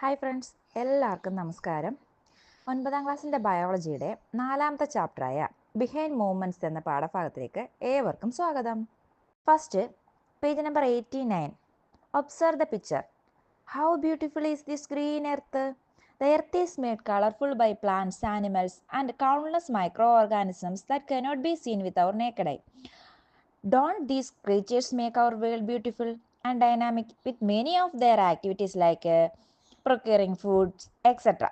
Hi friends എല്ലാവർക്കും നമസ്കാരം. ഒൻപതാം ക്ലാസ്സിന്റെ ബയോളജിയുടെ നാലാമത്തെ ചാപ്റ്ററായ ബിഹൈൻഡ് മൂവ്മെന്റ്സ് എന്ന പാഠഭാഗത്തിലേക്ക് ഏവർക്കും സ്വാഗതം. First page number eighty nine observe the picture how beautiful is this green earth the earth is made colourful by plants animals and countless micro organisms that cannot be seen with our naked eye don't these creatures make our world beautiful and dynamic with many of their activities like procuring foods etc.?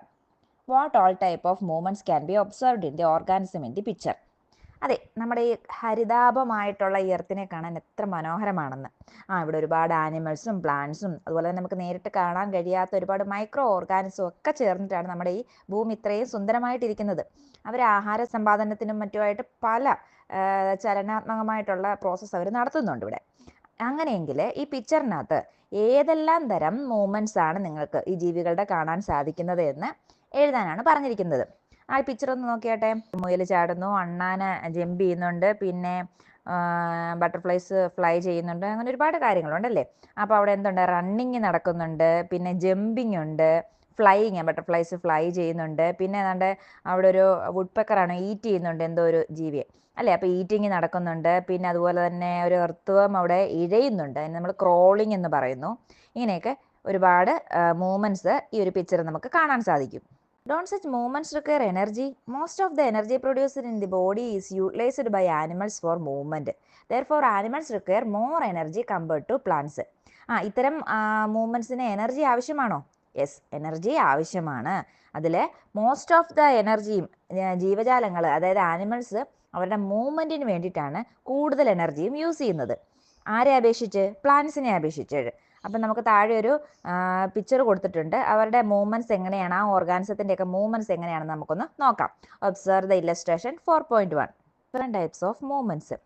What all type of movements can be observed in the organism in the picture അതെ നമ്മുടെ ഈ ഹരിതാപമായിട്ടുള്ള ഈ എർത്തിനെ കാണാൻ എത്ര മനോഹരമാണെന്ന് ആ ഇവിടെ ഒരുപാട് ആനിമൽസും പ്ലാന്റ്സും അതുപോലെ തന്നെ നമുക്ക് നേരിട്ട് കാണാൻ കഴിയാത്ത ഒരുപാട് മൈക്രോ ഓർഗാനിസും ഒക്കെ ചേർന്നിട്ടാണ് നമ്മുടെ ഈ ഭൂമി ഇത്രയും സുന്ദരമായിട്ടിരിക്കുന്നത് അവർ ആഹാര സമ്പാദനത്തിനും മറ്റുമായിട്ട് പല ചലനാത്മകമായിട്ടുള്ള പ്രോസസ്സ് അവർ നടത്തുന്നുണ്ട് ഇവിടെ അങ്ങനെയെങ്കിൽ ഈ പിക്ചറിനകത്ത് ഏതെല്ലാം തരം മൂമെന്റ്സ് ആണ് നിങ്ങൾക്ക് ഈ ജീവികളുടെ കാണാൻ സാധിക്കുന്നത് എന്ന് എഴുതാനാണ് പറഞ്ഞിരിക്കുന്നത്. ആ പിക്ചർ ഒന്ന് നോക്കിയാട്ടെ. മുയൽ ചാടുന്നു അണ്ണാന ജമ്പ് ചെയ്യുന്നുണ്ട് പിന്നെ ബട്ടർഫ്ലൈസ് ഫ്ലൈ ചെയ്യുന്നുണ്ട് അങ്ങനെ ഒരുപാട് കാര്യങ്ങളുണ്ടല്ലേ അപ്പോൾ അവിടെ എന്തുണ്ട്? റണ്ണിങ് നടക്കുന്നുണ്ട് പിന്നെ ജമ്പിങ് ഉണ്ട് ഫ്ലൈയിങ് ബട്ടർഫ്ലൈസ് ഫ്ലൈ ചെയ്യുന്നുണ്ട്. പിന്നെ ഏതാണ്ട് അവിടെ ഒരു വുഡ് പെക്കറാണ് ഈറ്റ് ചെയ്യുന്നുണ്ട് എന്തോ ഒരു ജീവിയെ. അല്ലേ? അപ്പോൾ ഈറ്റിങ് നടക്കുന്നുണ്ട്. പിന്നെ അതുപോലെ തന്നെ ഒരു എർത്തുവം അവിടെ ഇഴയുന്നുണ്ട്. അതിന് നമ്മൾ ക്രോളിംഗ് എന്ന് പറയുന്നു. ഇങ്ങനെയൊക്കെ ഒരുപാട് മൂവ്മെന്റ്സ് ഈ ഒരു പിക്ചർ നമുക്ക് കാണാൻ സാധിക്കും. Don't such movements require energy most of the energy produced in the body is utilised by animals for movement therefore animals require more energy compared to plants ആ ഇത്തരം മൂവ്മെന്റ്സിന് എനർജി ആവശ്യമാണോ? യെസ് എനർജി ആവശ്യമാണ്. അതിൽ most of the എനർജിയും ജീവജാലങ്ങൾ അതായത് animals അവരുടെ മൂവ്മെന്റിന് വേണ്ടിയിട്ടാണ് കൂടുതൽ എനർജിയും യൂസ് ചെയ്യുന്നത്. ആരെ അപേക്ഷിച്ച്? പ്ലാന്റ്സിനെ അപേക്ഷിച്ച്. അപ്പം നമുക്ക് താഴെ ഒരു പിക്ചർ കൊടുത്തിട്ടുണ്ട്. അവരുടെ മൂവ്മെന്റ്സ് എങ്ങനെയാണ്? ആ ഓർഗാനിസത്തിന്റെ ഒക്കെ മൂവ്മെന്റ്സ് എങ്ങനെയാണെന്ന് നമുക്കൊന്ന് നോക്കാം. Observe the illustration four point one different types of movements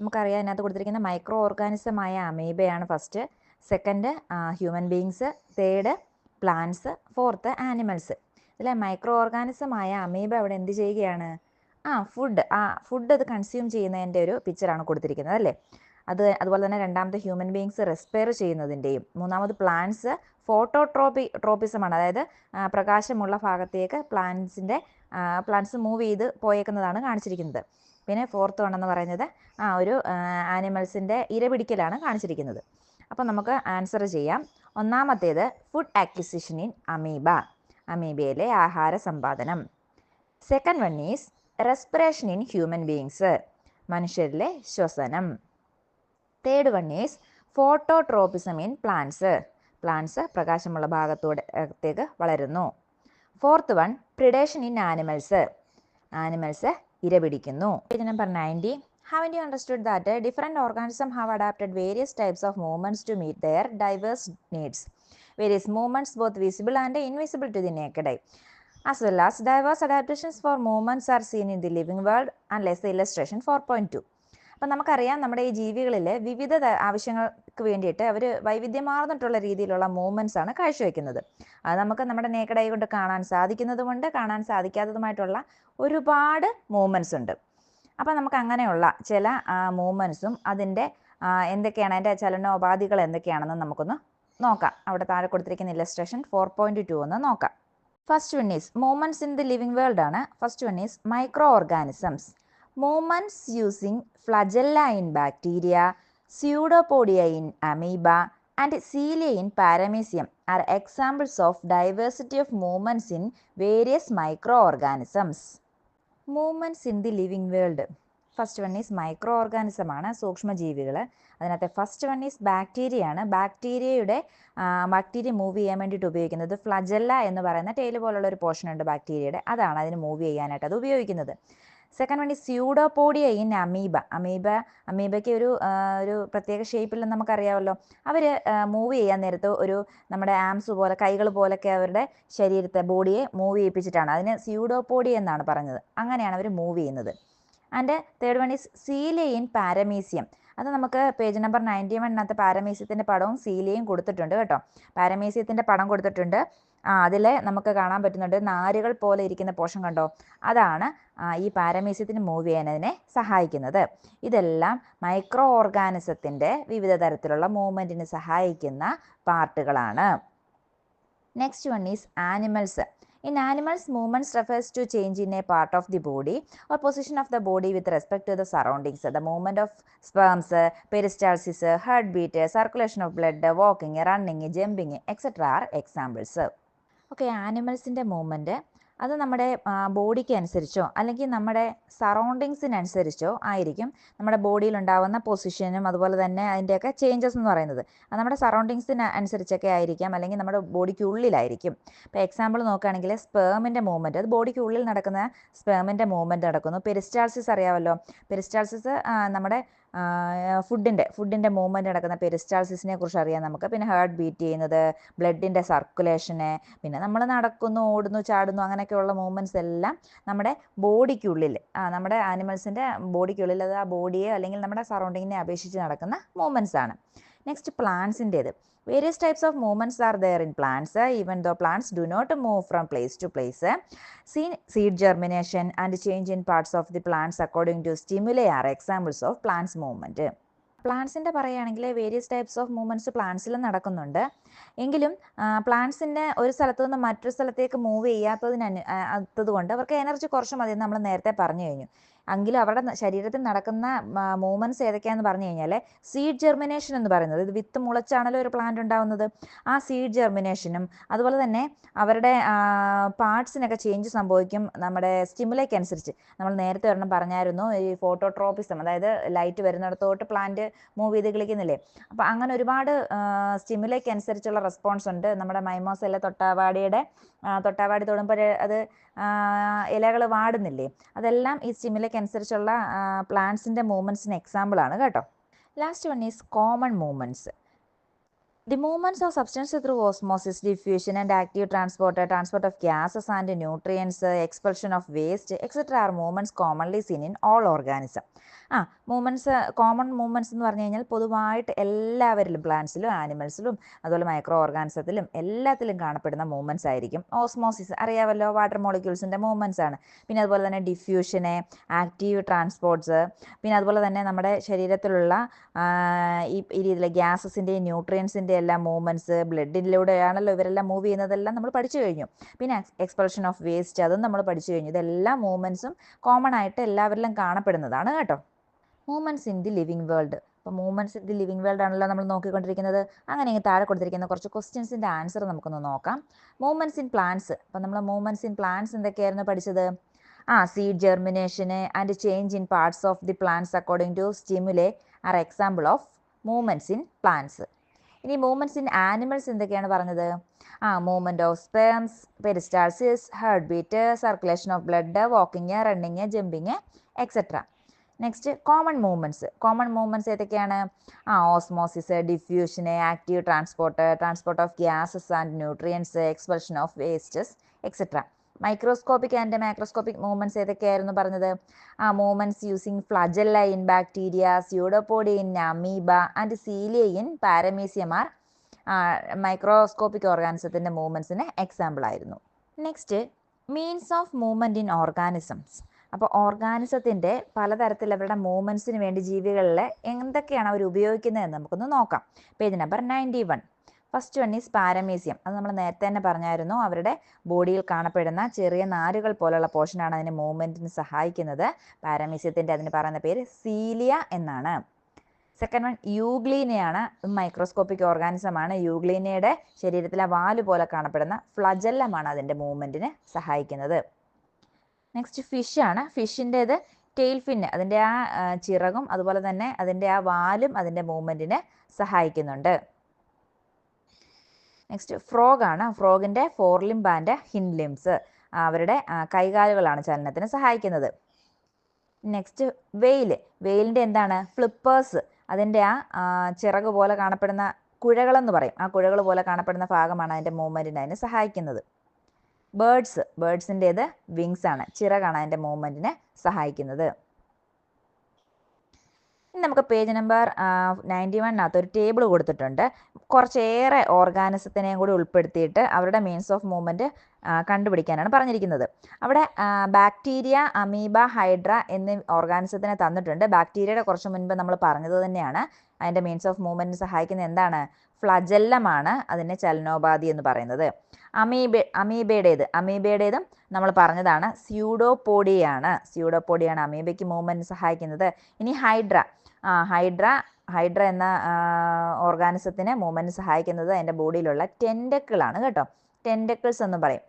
നമുക്കറിയാം അതിനകത്ത് കൊടുത്തിരിക്കുന്ന മൈക്രോ ഓർഗാനിസമായ അമീബയാണ് first second human beings third plants fourth animals. ഇതിലെ മൈക്രോ ഓർഗാനിസമായ അമീബ അവിടെ എന്ത് ചെയ്യുകയാണ്? ആ ഫുഡ്. ആ ഫുഡ് അത് കൺസ്യൂം ചെയ്യുന്നതിന്റെ ഒരു പിക്ചറാണ് കൊടുത്തിരിക്കുന്നത് അല്ലേ? അത് അതുപോലെ തന്നെ രണ്ടാമത്തെ ഹ്യൂമൻ ബീങ്സ് റെസ്പയർ ചെയ്യുന്നതിന്റെയും മൂന്നാമത് പ്ലാന്റ്സ് ഫോട്ടോട്രോപ്പി ട്രോപ്പിസമാണ്. അതായത് പ്രകാശമുള്ള ഭാഗത്തേക്ക് പ്ലാന്റ്സിന്റെ പ്ലാന്റ്സ് മൂവ് ചെയ്ത് പോയേക്കുന്നതാണ് കാണിച്ചിരിക്കുന്നത്. പിന്നെ ഫോർത്ത് വൺ എന്ന് പറയുന്നത് ആ ഒരു ആനിമൽസിന്റെ ഇരപിടിക്കലാണ് കാണിച്ചിരിക്കുന്നത്. അപ്പോൾ നമുക്ക് ആൻസർ ചെയ്യാം. ഒന്നാമത്തേത് ഫുഡ് ആക്വിസിഷൻ ഇൻ അമീബ അമീബയിലെ ആഹാര സമ്പാദനം. Second one is respiration in human beings മനുഷ്യരിലെ ശ്വസനം. Third one is phototropism in plants plants പ്രകാശമുള്ള ഭാഗത്തൂടെ അകത്തേക്ക് വളരുന്നു. Fourth one predation in animals animals ഇര പിടിക്കുന്നു. Page number ninety have you understood that different organism have adapted various types of movements to meet their diverse needs various movements both visible and invisible to the naked eye as well as diverse adaptations for movements are seen in the living world unless the illustration 4.2 അപ്പം നമുക്കറിയാം നമ്മുടെ ഈ ജീവികളിൽ വിവിധ ആവശ്യങ്ങൾക്ക് വേണ്ടിയിട്ട് അവർ വൈവിധ്യമാർന്നിട്ടുള്ള രീതിയിലുള്ള movements ആണ് കാഴ്ചവെക്കുന്നത്. അത് നമുക്ക് നമ്മുടെ നേക്കടായി കൊണ്ട് കാണാൻ സാധിക്കുന്നതുകൊണ്ട് കാണാൻ സാധിക്കാത്തതുമായിട്ടുള്ള ഒരുപാട് മൂവ്മെന്റ്സ് ഉണ്ട്. അപ്പം നമുക്ക് അങ്ങനെയുള്ള ചില മൂവ്മെന്റ്സും അതിന്റെ എന്തൊക്കെയാണ് അതിന്റെ ചലനോപാധികൾ എന്തൊക്കെയാണെന്ന് നമുക്കൊന്ന് നോക്കാം. അവിടെ താഴെ കൊടുത്തിരിക്കുന്ന ഇല്ലസ്ട്രേഷൻ ഫോർ പോയിന്റ് ടു ഒന്ന് നോക്കാം. First one is movements in the living world ആണ്. First one is micro organisms movements using flagella in bacteria pseudopodia in amoeba and cilia in paramecium are examples of diversity of movements in various micro organisms movements in the living world first one is micro organism ആണ് സൂക്ഷ്മജീവികൾ അതിനകത്തെ first one is bacteria ആണ്. ബാക്ടീരിയയുടെ bacteria move ചെയ്യാൻ വേണ്ടിയിട്ട് ഉപയോഗിക്കുന്നത് flagella എന്ന് പറയുന്ന ടേൽ പോലുള്ള ഒരു പോർഷൻ ഉണ്ട് ബാക്ടീരിയയുടെ അതാണ് അതിന് മൂവ് ചെയ്യാനായിട്ട് അത് ഉപയോഗിക്കുന്നത്. Second one pseudopodia in amoeba amoeba അമീബയ്ക്ക് ഒരു ഒരു പ്രത്യേക ഷേപ്പിൽ നമുക്കറിയാമല്ലോ. അവർ മൂവ് ചെയ്യാൻ നേരത്ത് ഒരു നമ്മുടെ ആംസ് പോലെ കൈകൾ പോലൊക്കെ അവരുടെ ശരീരത്തെ ബോഡിയെ മൂവ് ചെയ്യിപ്പിച്ചിട്ടാണ്. അതിന് സ്യൂഡോപോഡിയ എന്നാണ് പറഞ്ഞത്. അങ്ങനെയാണ് അവർ മൂവ് ചെയ്യുന്നത്. And third one is cilia in paramecium അത് നമുക്ക് പേജ് നമ്പർ നയന്റി വണ്ണിനകത്ത് പാരമീസിയത്തിന്റെ പടവും സീലിയയും കൊടുത്തിട്ടുണ്ട് കേട്ടോ. പാരമീസിയത്തിന്റെ പടം കൊടുത്തിട്ടുണ്ട്. ആ അതിൽ നമുക്ക് കാണാൻ പറ്റുന്നുണ്ട് നാരുകൾ പോലെ ഇരിക്കുന്ന പോഷൻ കണ്ടോ? അതാണ് ഈ പാരമീസ്യത്തിന് മൂവ് ചെയ്യാനതിനെ സഹായിക്കുന്നത്. ഇതെല്ലാം മൈക്രോ ഓർഗാനിസത്തിന്റെ വിവിധ തരത്തിലുള്ള മൂവ്മെന്റിന് സഹായിക്കുന്ന പാർട്ടുകളാണ്. Next one is animals in animals movements refers to change in a part of the body or position of the body with respect to the surroundings the movement of sperms peristalsis heart beat circulation of blood walking running jumping etcetera are examples okay ആനിമൽസിന്റെ movement അത് നമ്മുടെ ബോഡിക്ക് അനുസരിച്ചോ അല്ലെങ്കിൽ നമ്മുടെ സറൗണ്ടിങ്സിനനുസരിച്ചോ ആയിരിക്കും നമ്മുടെ ബോഡിയിൽ ഉണ്ടാകുന്ന പൊസിഷനും അതുപോലെ തന്നെ അതിന്റെയൊക്കെ ചേഞ്ചസ് എന്ന് പറയുന്നത്. അത് നമ്മുടെ സറൗണ്ടിങ്സിന് അനുസരിച്ചൊക്കെ ആയിരിക്കാം അല്ലെങ്കിൽ നമ്മുടെ ബോഡിക്ക് ഉള്ളിലായിരിക്കും ഇപ്പോൾ എക്സാമ്പിൾ നോക്കുകയാണെങ്കിൽ സ്പേമിന്റെ മൂവ്മെന്റ് അത് ബോഡിക്ക് ഉള്ളിൽ നടക്കുന്ന സ്പേമിന്റെ മൂവ്മെന്റ് നടക്കുന്നു. പെരിസ്റ്റാൾസിസ് അറിയാമല്ലോ. പെരിസ്റ്റാൾസിസ് നമ്മുടെ ഫുഡിന്റെ ഫുഡിന്റെ മൂവ്മെന്റ് നടക്കുന്ന പെരിസ്റ്റാൾസിസിനെ കുറിച്ച് അറിയാം നമുക്ക്. പിന്നെ ഹാർട്ട് ബീറ്റ് ചെയ്യുന്നത് ബ്ലഡിന്റെ സർക്കുലേഷന് പിന്നെ നമ്മൾ നടക്കുന്നു ഓടുന്നു ചാടുന്നു അങ്ങനെയൊക്കെയുള്ള മൂവ്മെന്റ്സ് എല്ലാം നമ്മുടെ ബോഡിക്കുള്ളിൽ നമ്മുടെ ആനിമൽസിന്റെ ബോഡിക്കുള്ളിൽ അത് ആ ബോഡിയെ അല്ലെങ്കിൽ നമ്മുടെ സറൗണ്ടിങ്ങിനെ അപേക്ഷിച്ച് നടക്കുന്ന മൂവ്മെന്റ്സ് ആണ്. Next പ്ലാന്റ്സിന്റെത് various types of movements are there in plants even though plants do not move from place to place seen seed germination and change in parts of the plants according to stimuli are examples of plants movement പ്ലാന്റ്സിന്റെ പറയുകയാണെങ്കിൽ various types of movements പ്ലാന്റ്സിൽ നടക്കുന്നുണ്ട്. എങ്കിലും പ്ലാന്റ്സിന്റെ ഒരു സ്ഥലത്തു നിന്ന് മറ്റൊരു സ്ഥലത്തേക്ക് move ചെയ്യാത്തതിന് അത്തതുകൊണ്ട് അവർക്ക് എനർജി കുറച്ച് മതി നമ്മൾ നേരത്തെ പറഞ്ഞു കഴിഞ്ഞു. എങ്കിലും അവരുടെ ശരീരത്തിൽ നടക്കുന്ന മൂവ്മെന്റ്സ് ഏതൊക്കെയാണെന്ന് പറഞ്ഞു കഴിഞ്ഞാൽ സീഡ് ജെർമിനേഷൻ എന്ന് പറയുന്നത്. ഇത് വിത്ത് മുളച്ചാണല്ലോ ഒരു പ്ലാന്റ് ഉണ്ടാവുന്നത്. ആ സീഡ് ജെർമിനേഷനും അതുപോലെ തന്നെ അവരുടെ പാർട്സിനൊക്കെ ചേഞ്ച് സംഭവിക്കും നമ്മുടെ സ്റ്റിമുലേക്ക് അനുസരിച്ച്. നമ്മൾ നേരത്തെ ഒരെണ്ണം പറഞ്ഞായിരുന്നു ഈ ഫോട്ടോട്രോപ്പിസം അതായത് ലൈറ്റ് വരുന്നിടത്തോട്ട് പ്ലാന്റ് മൂവ് ചെയ്ത് കളിക്കുന്നില്ലേ? അപ്പോൾ അങ്ങനെ ഒരുപാട് സ്റ്റിമുലേക്ക് അനുസരിച്ചുള്ള റെസ്പോൺസ് ഉണ്ട്. നമ്മുടെ മൈമോസെല്ല തൊട്ടാവാടിയുടെ ആ, തൊട്ടാവാടി തൊടുമ്പോൾ അത് ഇലകൾ വാടുന്നില്ലേ? അതെല്ലാം ഈ സ്റ്റിമുലേക്ക് അനുസരിച്ചുള്ള പ്ലാന്റ്സിന്റെ മൂവ്മെന്റ്സിന് എക്സാമ്പിളാണ് കേട്ടോ. Last one is common movements The movements of substance through osmosis, diffusion, and active transport, uh, transport of gases and nutrients, uh, expulsion of waste, etc. are movements commonly seen in all organisms. ആ movements common movements എന്ന് പറഞ്ഞു കഴിഞ്ഞാൽ പൊതുവായിട്ട് എല്ലാവരിലും പ്ലാന്റ്സിലും ആനിമൽസിലും അതുപോലെ micro ഓർഗാനിസത്തിലും എല്ലാത്തിലും കാണപ്പെടുന്ന movements ആയിരിക്കും ഓസ്മോസിസ് അറിയാമല്ലോ വാട്ടർ മോളിക്യൂൾസിന്റെ മൂവ്മെന്റ്സ് ആണ് പിന്നെ അതുപോലെ തന്നെ ഡിഫ്യൂഷന് ആക്റ്റീവ് ട്രാൻസ്പോർട്ട്സ് പിന്നെ അതുപോലെ തന്നെ നമ്മുടെ ശരീരത്തിലുള്ള ഈ രീതിയിലെ ഗ്യാസസിന്റെയും ന്യൂട്രിയൻസിന്റെ എല്ലാം മൂവ്മെന്റ്സ് ബ്ലഡിലൂടെയാണല്ലോ ഇവരെല്ലാം മൂവ് ചെയ്യുന്നതെല്ലാം നമ്മൾ പഠിച്ചു കഴിഞ്ഞു. പിന്നെ എക്സ്പ്രഷൻ ഓഫ് വേസ്റ്റ് അതും നമ്മൾ പഠിച്ചു കഴിഞ്ഞു. ഇതെല്ലാ മൂവ്മെന്റ്സും കോമൺ ആയിട്ട് എല്ലാവരിലും കാണപ്പെടുന്നതാണ് കേട്ടോ. Movements in the living world അപ്പോൾ movements in the living world ആണല്ലോ നമ്മൾ നോക്കിക്കൊണ്ടിരിക്കുന്നത്. അങ്ങനെ താഴെ കൊടുത്തിരിക്കുന്ന കുറച്ച് ക്വസ്റ്റ്യൻസിന്റെ ആൻസർ നമുക്കൊന്ന് നോക്കാം. മൂവ്മെന്റ്സ് ഇൻ പ്ലാന്റ്സ് അപ്പോൾ നമ്മൾ മൂവ്മെന്റ്സ് ഇൻ പ്ലാന്റ്സ് എന്തൊക്കെയായിരുന്നു പഠിച്ചത്? ആ seed germination and change in parts of the plants according to stimuli are example of movements in plants ഇനി മൂവ്മെന്റ്സ് ഇൻ ആനിമൽസ് എന്തൊക്കെയാണ് പറഞ്ഞത്? ആ movement of sperms peristalsis heart beat circulation of blood walking running jumping etcetera next common movements common movements ഏതൊക്കെയാണ്? ആ osmosis diffusion active transport transport of gases and nutrients expression of wastes etcetera microscopic and macroscopic movements ഏതൊക്കെയായിരുന്നു പറഞ്ഞത്? ആ movements using flagella in bacteria pseudopodia in amoeba and cilia in പാരമീസിയമാർ microscopic ഓർഗാനിസത്തിന്റെ മൂവ്മെന്റ്സിന് example ആയിരുന്നു. Next means of movement in organisms അപ്പോൾ ഓർഗാനിസത്തിന്റെ പലതരത്തിൽ അവരുടെ മൂവ്മെന്റ്സിന് വേണ്ടി ജീവികളിൽ എന്തൊക്കെയാണ് അവർ ഉപയോഗിക്കുന്നതെന്ന് നമുക്കൊന്ന് നോക്കാം. Page number ninety one first one is paramecium അത് നമ്മൾ നേരത്തെ തന്നെ പറഞ്ഞായിരുന്നു. അവരുടെ ബോഡിയിൽ കാണപ്പെടുന്ന ചെറിയ നാരുകൾ പോലുള്ള പോർഷനാണ് അതിന് മൂവ്മെന്റിന് സഹായിക്കുന്നത്. പാരമീസിയത്തിന്റെ അതിന് പറയുന്ന പേര് സീലിയ എന്നാണ്. സെക്കൻഡ് വൺ യൂഗ്ലീനയാണ് മൈക്രോസ്കോപ്പിക് ഓർഗാനിസമാണ് യൂഗ്ലീനയുടെ ശരീരത്തിലെ വാൽ പോലെ കാണപ്പെടുന്ന ഫ്ലജല്ലമാണ് അതിന്റെ മൂവ്മെന്റിന് സഹായിക്കുന്നത്. നെക്സ്റ്റ് ഫിഷാണ് ഫിഷിന്റേത് ടെയിൽ ഫിന്ന് അതിന്റെ ആ ചിറകും അതുപോലെ തന്നെ അതിന്റെ ആ വാലും അതിന്റെ മൂവ്മെന്റിന് സഹായിക്കുന്നുണ്ട്. നെക്സ്റ്റ് ഫ്രോഗ് ആണ്. ഫ്രോഗിന്റെ fore limb and hind limbs അവരുടെ കൈകാലുകളാണ് ചലനത്തിന് സഹായിക്കുന്നത്. നെക്സ്റ്റ് വെയിൽ. വെയിലിന്റെ എന്താണ്? ഫ്ലിപ്പേഴ്സ് അതിന്റെ ആ ചിറക് പോലെ കാണപ്പെടുന്ന കുഴകളെന്ന് പറയും. ആ കുഴകൾ പോലെ കാണപ്പെടുന്ന ഭാഗമാണ് അതിന്റെ മൂവ്മെന്റിന് അതിന് സഹായിക്കുന്നത്. ബേഡ്സ് ബേഡ്സിന്റേത് വിങ്സ് ആണ്. ചിറകാണ് അതിന്റെ മൂവ്മെന്റിന് സഹായിക്കുന്നത്. നമുക്ക് പേജ് നമ്പർ നയന്റി വണ്ണിനകത്ത് ഒരു ടേബിൾ കൊടുത്തിട്ടുണ്ട്. കുറച്ചേറെ ഓർഗാനിസത്തിനെയും കൂടി ഉൾപ്പെടുത്തിയിട്ട് അവരുടെ മീൻസ് ഓഫ് മൂവ്മെന്റ് കണ്ടുപിടിക്കാനാണ് പറഞ്ഞിരിക്കുന്നത്. അവിടെ ബാക്ടീരിയ അമീബ ഹൈഡ്ര എന്നീ ഓർഗാനിസത്തിനെ തന്നിട്ടുണ്ട്. ബാക്ടീരിയയുടെ കുറച്ച് മുൻപ് നമ്മൾ പറഞ്ഞത് തന്നെയാണ്. അതിന്റെ മീൻസ് ഓഫ് മൂവ്മെന്റിന് സഹായിക്കുന്ന എന്താണ്? ഫ്ലജെല്ലമാണ് അതിന്റെ ചലനോപാധി എന്ന് പറയുന്നത്. അമീബ അമീബയുടേത് അമീബയുടേതും നമ്മൾ പറഞ്ഞതാണ്. സ്യൂഡോപോഡിയാണ് സ്യൂഡോപോഡിയാണ് അമീബയ്ക്ക് മൂവ്മെന്റ് സഹായിക്കുന്നത്. ഇനി ഹൈഡ്ര ഹൈഡ്ര ഹൈഡ്ര എന്ന ഓർഗാനിസത്തിന് മൂവ്മെന്റ് സഹായിക്കുന്നത് അതിന്റെ ബോഡിയിലുള്ള ടെൻഡക്കിളാണ് കേട്ടോ. ടെൻഡക്കിൾസ് എന്ന് പറയും.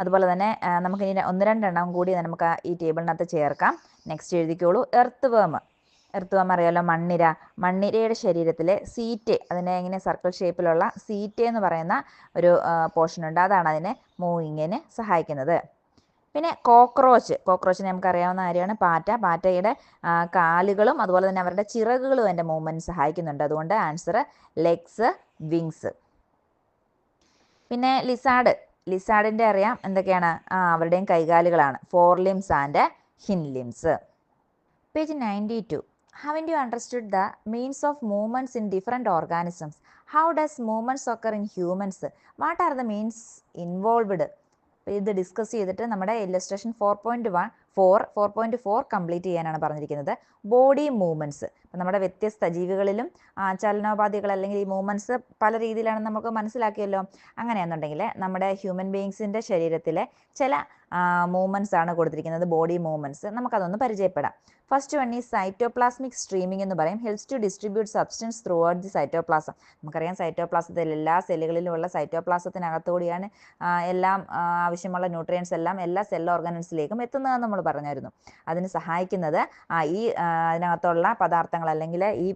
അതുപോലെ തന്നെ നമുക്ക് ഇനി ഒന്ന് രണ്ടെണ്ണം കൂടി നമുക്ക് ഈ ടേബിളിനകത്ത് ചേർക്കാം. നെക്സ്റ്റ് എഴുതിക്കോളൂ. എർത്ത് വേം എർത്ത് വേം അറിയാലോ? മണ്ണിര. മണ്ണിരയുടെ ശരീരത്തിലെ സീറ്റ് അതിനെ ഇങ്ങനെ സർക്കിൾ ഷേപ്പിലുള്ള സീറ്റ് എന്ന് പറയുന്ന ഒരു പോർഷൻ ഉണ്ട്. അതാണ് അതിനെ മൂവിങ്ങിന് സഹായിക്കുന്നത്. പിന്നെ കോക്രോച്ച്. കോക്രോച്ചിനെ നമുക്കറിയാവുന്ന കാര്യമാണ്. പാറ്റ. പാറ്റയുടെ കാലുകളും അതുപോലെ തന്നെ അവരുടെ ചിറകുകളും എന്റെ മൂവ്മെന്റ് സഹായിക്കുന്നുണ്ട്. അതുകൊണ്ട് ആൻസർ ലെഗ്സ് വിങ്സ്. പിന്നെ ലിസാഡ് ലിസാഡിന്റെ അറിയാം എന്തൊക്കെയാണ്? ആ അവരുടെയും കൈകാലുകളാണ്. Fore limbs and hind limbs page ninety two. Have you understood the means of movements in different organisms how does movements occur in humans what are the means involved ഇത് discuss ചെയ്തിട്ട് നമ്മുടെ illustration four point one four four point four complete ചെയ്യാനാണ് പറഞ്ഞിരിക്കുന്നത്. Body movements നമ്മുടെ വ്യത്യസ്ത ജീവികളിലും ചലനോപാധികൾ അല്ലെങ്കിൽ ഈ movements പല രീതിയിലാണ് നമുക്ക് മനസ്സിലാക്കിയല്ലോ. അങ്ങനെയാണെന്നുണ്ടെങ്കിൽ നമ്മുടെ ഹ്യൂമൻ ബീങ്സിന്റെ ശരീരത്തിലെ ചില മൂവ്മെന്റ്സ് ആണ് കൊടുത്തിരിക്കുന്നത്. ബോഡി മൂവ്മെന്റ്സ് നമുക്കതൊന്ന് പരിചയപ്പെടാം. ഫസ്റ്റ് വൺ ഈ സൈറ്റോപ്ലാസ്മിക് സ്ട്രീമിംഗ് എന്ന് പറയും. Helps to distribute substance throughout the cytoplasm നമുക്കറിയാം സൈറ്റോപ്ലാസത്തിൽ എല്ലാ സെല്ലുകളിലുമുള്ള സൈറ്റോപ്ലാസത്തിനകത്തുകൂടിയാണ് എല്ലാം ആവശ്യമുള്ള ന്യൂട്രിയൻസ് എല്ലാം എല്ലാ സെൽ ഓർഗനൻസിലേക്കും എത്തുന്നതെന്ന് നമ്മൾ പറഞ്ഞായിരുന്നു. അതിന് സഹായിക്കുന്നത് ഈ അതിനകത്തുള്ള പദാർത്ഥങ്ങൾ അല്ലെങ്കിൽ ഈ